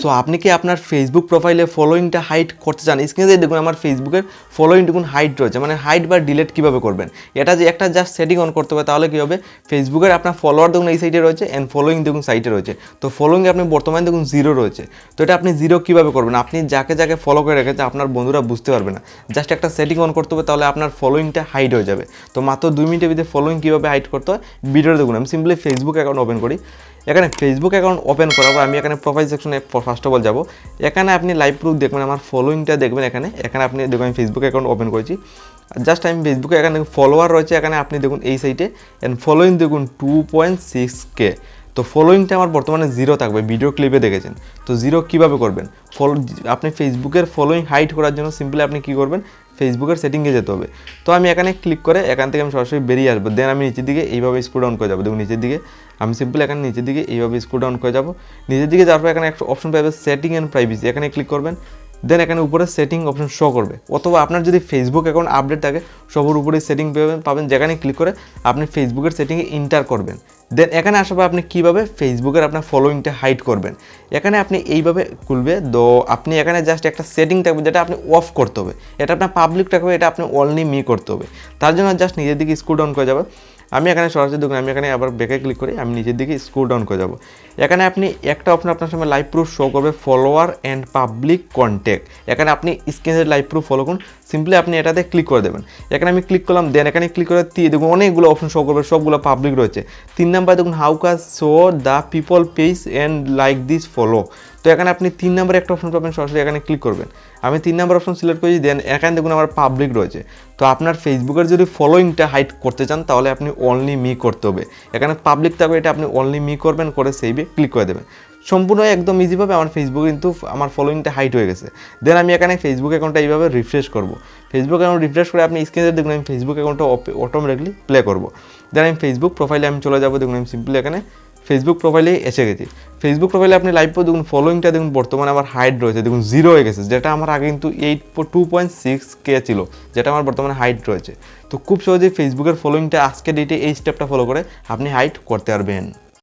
So আপনি কি আপনার ফেসবুক প্রোফাইলে ফলোয়িংটা হাইড করতে চান? স্ক্রিনে দেখুন, আমার ফেসবুকের ফলোয়িং দেখুন হাইড রয়েছে। মানে হাইড বা ডিলেট কীভাবে করবেন? এটা যে একটা জাস্ট সেটিং অন করতে হবে, তাহলে কী হবে? ফেসবুকের আপনার ফলোয়ার দেখুন, এই সাইডে রয়েছে অ্যান্ড ফলোয়িং দেখুন সাইডে রয়েছে। তো ফলোয়িংয়ে আপনি বর্তমানে দেখুন জিরো রয়েছে। তো এটা আপনি জিরো কীভাবে করবেন? আপনি যাকে যাকে ফলো করে রেখেছে আপনার বন্ধুরা বুঝতে পারবে না। জাস্ট একটা সেটিং অন করতে হবে, তাহলে আপনার ফলোয়িংটা হাইড হয়ে যাবে। তো মাত্র দুই মিনিটের ভিতরে ফলোয়িং কীভাবে হাইড করতে হয়? ভিডিওটা দেখুন, আমি সিম্পলি ফেসবুক অ্যাকাউন্ট ওপেন করি। এখানে ফেসবুক অ্যাকাউন্ট ওপেন করার পর আমি এখানে প্রোফাইল সেকশনে ফার্স্ট অফ অল যাব। এখানে আপনি লাইভ প্রুফ দেখবেন, আমার ফলোইংটা দেখবেন এখানে। এখানে আপনি দেখুন, আমি ফেসবুক অ্যাকাউন্ট ওপেন করেছি। জাস্ট আমি ফেসবুকে এখানে ফলোয়ার রয়েছে, এখানে আপনি দেখুন এই সাইটে অ্যান্ড ফলোয়িং দেখুন টু পয়েন্ট সিক্স কে তো ফলোয়িংটা আমার বর্তমানে জিরো থাকবে ভিডিও ক্লিপে দেখেছেন। তো জিরো কীভাবে করবেন? ফলো আপনি ফেসবুকের ফলোয়িং হাইট করার জন্য সিম্পলি আপনি কী করবেন? ফেসবুকের সেটিংয়ে যেতে হবে। তো আমি এখানে ক্লিক করে এখান থেকে আমি সরাসরি বেরিয়ে আসব। দেন আমি নিচের দিকে এইভাবে স্ক্রু ডাউন করে যাব। দেখুন নিচের দিকে, আমি সিম্পল এখানে নিচের দিকে এইভাবে স্ক্রু ডাউন করে যাব। নিচের দিকে যাওয়ার পর এখানে একটা অপশন পাবে সেটিং অ্যান্ড প্রাইভেসি এখানে ক্লিক করবেন। দেন এখানে উপরে সেটিং অপশন শো করবে। অথবা আপনার যদি ফেসবুক অ্যাকাউন্ট আপডেট থাকে, সবার উপরে সেটিং পাবেন পাবেন। যেখানে ক্লিক করে আপনি ফেসবুকের সেটিংয়ে ইন্টার করবেন। দেন এখানে আসার পর আপনি কীভাবে ফেসবুকের আপনার ফলোয়িংটা হাইড করবেন? এখানে আপনি এইভাবে খুলবে। তো আপনি এখানে জাস্ট একটা সেটিং থাকবে যেটা আপনি অফ করতে হবে। এটা আপনার পাবলিক থাকবে, এটা আপনি অনলি মি করতে হবে। তার জন্য জাস্ট নিজের দিকে স্কুল ডাউন করে যাবে। আমি এখানে সরাসরি দেখুন আমি এখানে আবার ব্যাকে ক্লিক করি আমি নিজের দিকে স্ক্রল ডাউন করে যাব। এখানে আপনি একটা অপশন আপনার সামনে লাইভ প্রুফ শো করবে ফলোয়ার অ্যান্ড পাবলিক কন্ট্যাক্ট এখানে আপনি স্ক্রিনের লাইভ প্রুফ ফলো করুন সিম্পলি আপনি এটাতে ক্লিক করে দেবেন। এখানে আমি ক্লিক করলাম দেন এখানে ক্লিক করে দিয়ে দেখুন অনেকগুলো অপশন শো করবে, সবগুলো পাবলিক রয়েছে। তিন নাম্বার দেখুন হাউ কাজ show the people page and like this follow তো এখানে আপনি তিন নাম্বার একটা অপশন পাবেন, সরাসরি এখানে ক্লিক করবেন। আমি তিন নাম্বার অপশন সিলেক্ট করেছি দেন এখানে দেখুন আমার পাবলিক রয়েছে। তো আপনার ফেসবুকের যদি ফলোয়িংটা হাইট করতে চান, তাহলে আপনি অনলি মি করতে হবে। এখানে পাবলিক থাকবে, এটা আপনি অনলি মি করবেন, করে সেইভে ক্লিক করে দেবেন। সম্পূর্ণ একদম ইজিভাবে আমার ফেসবুক কিন্তু আমার ফলোয়িংটা হাইট হয়ে গেছে। দেন আমি এখানে ফেসবুক অ্যাকাউন্টটা এইভাবে রিফ্রেশ করব। ফেসবুক অ্যাকাউন্ট রিফ্রেশ করে আপনি স্ক্রিনে দেখুন, আমি ফেসবুক অ্যাকাউন্টটা অটোমেটিকলি প্লে করব। দেন আমি ফেসবুক প্রোফাইলে আমি চলে যাব, দেখুন, আমি সিম্পলি এখানে ফেসবুক প্রোফাইলে এসে গেছি। ফেসবুক প্রোফাইলে আপনি লাইভ পর দেখুন ফলোয়িংটা দেখুন, বর্তমানে আমার হাইট রয়েছে, দেখুন জিরো হয়ে গেছে, যেটা আমার আগে কিন্তু eight two point six K ছিল, যেটা আমার বর্তমানে হাইট রয়েছে। তো খুব সহজেই ফেসবুকের ফলোয়িংটা আজকে ডেটে এই স্টেপটা ফলো করে আপনি হাইট করতে পারবেন।